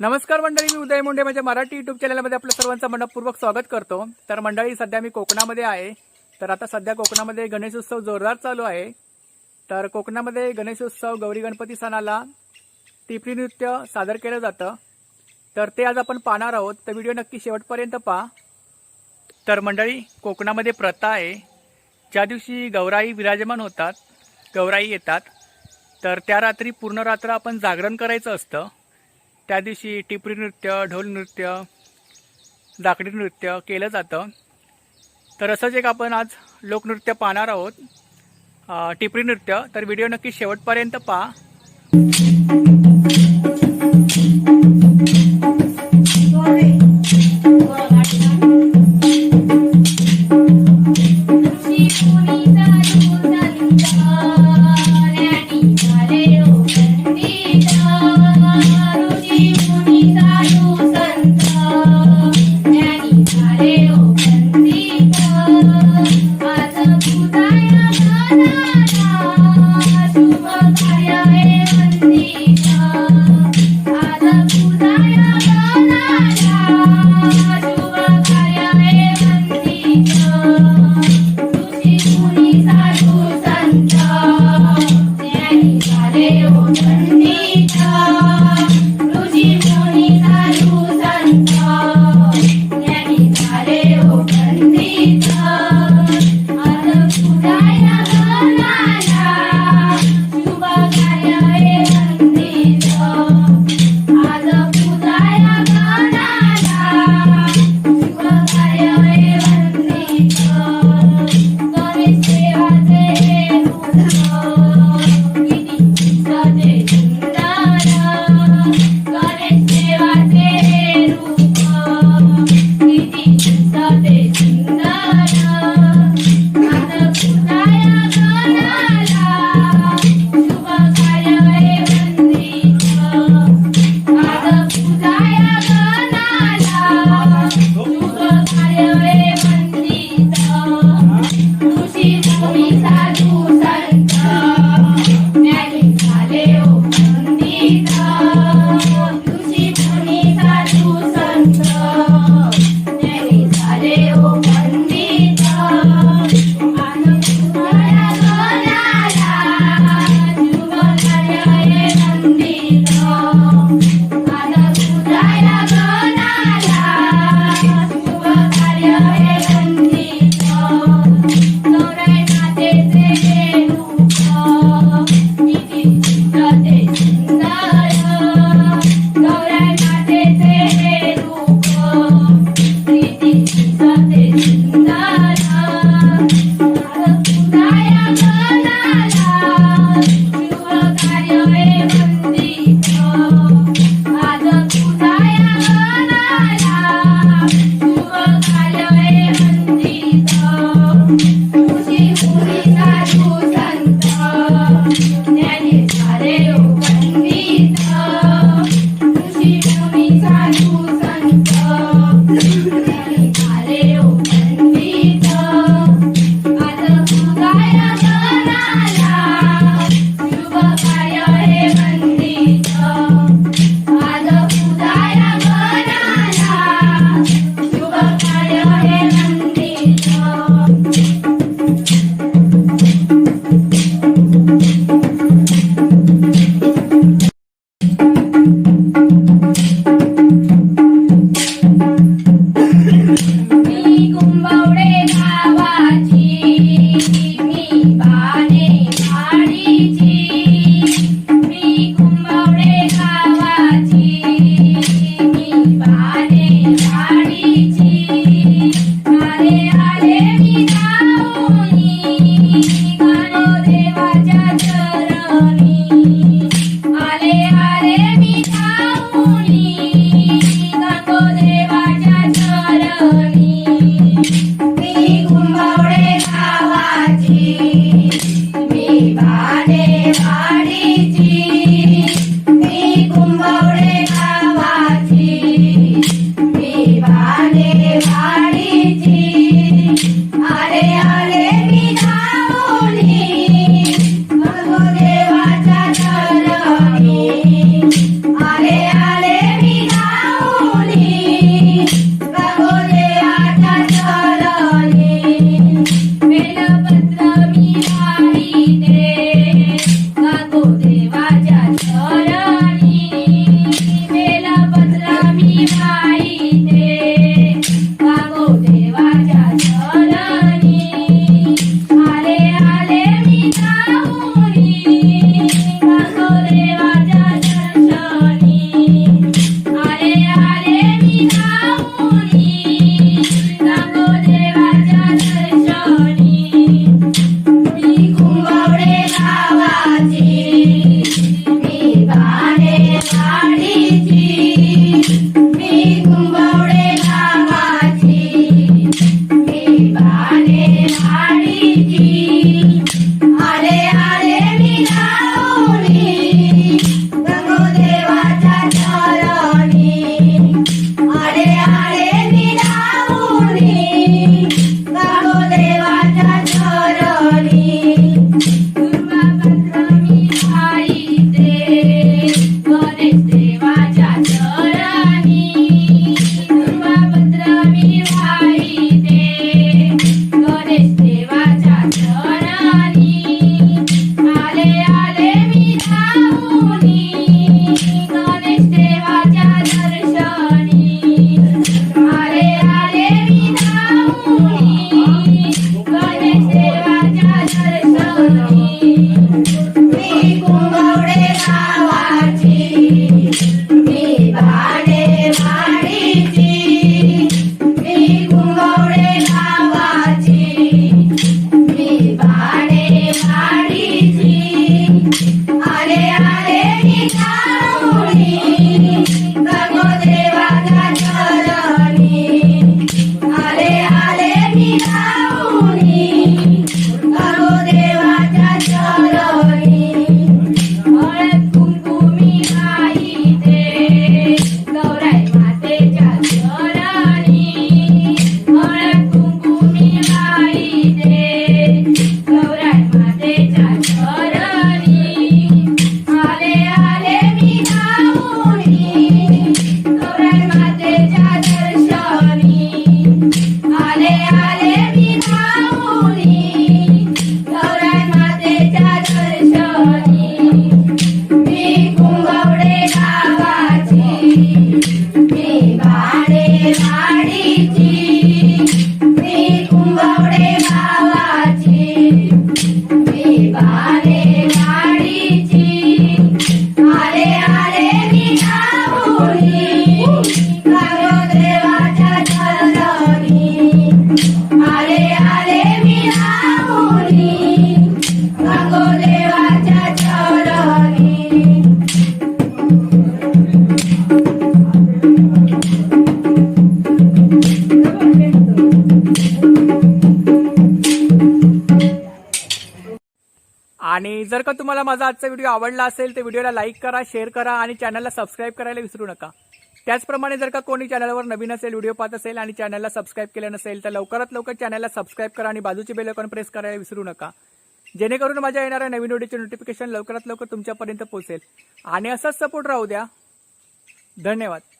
नमस्कार मंडळी मी उदय मुंडे माझ्या मराठी युट्यूब चॅनलमध्ये आपलं सर्वांचं मनपूर्वक स्वागत करतो. तर मंडळी सध्या मी कोकणामध्ये आहे. तर आता सध्या कोकणामध्ये गणेशोत्सव जोरदार चालू आहे. तर कोकणामध्ये गणेशोत्सव गौरी गणपती सणाला टिपरी नृत्य सादर केलं जातं. तर ते आज आपण पाहणार आहोत. तर व्हिडिओ नक्की शेवटपर्यंत पहा. तर मंडळी कोकणामध्ये प्रथा आहे. ज्या दिवशी गौराई विराजमान होतात गौराई येतात तर त्या रात्री पूर्ण रात्र आपण जागरण करायचं असतं. त्या दिवशी टिपरी नृत्य ढोल नृत्य दाकडी नृत्य केलं जातं. तर असंच एक आपण आज लोकनृत्य पाहणार आहोत. टिपरी नृत्य. तर व्हिडिओ नक्की शेवटपर्यंत पहा. Thank you. जर का तुम्हाला माझा आजचा व्हिडिओ आवडला असेल तर व्हिडिओला लाईक करा शेअर करा आणि चॅनलला सबस्क्राईब करायला विसरू नका. त्याचप्रमाणे जर का कोणी चॅनलवर नवीन असेल व्हिडिओ पाहत असेल आणि चॅनलला सबस्क्राईब केलं नसेल तर लवकरात लवकर चॅनलला सबस्क्राईब करा आणि बाजूची बेल आयकॉन प्रेस करायला विसरू नका. जेणेकरून माझ्या येणाऱ्या नवीन व्हिडिओचे नोटिफिकेशन लवकरात लवकर तुमच्यापर्यंत पोहोचेल. आणि असाच सपोर्ट राहू द्या. धन्यवाद.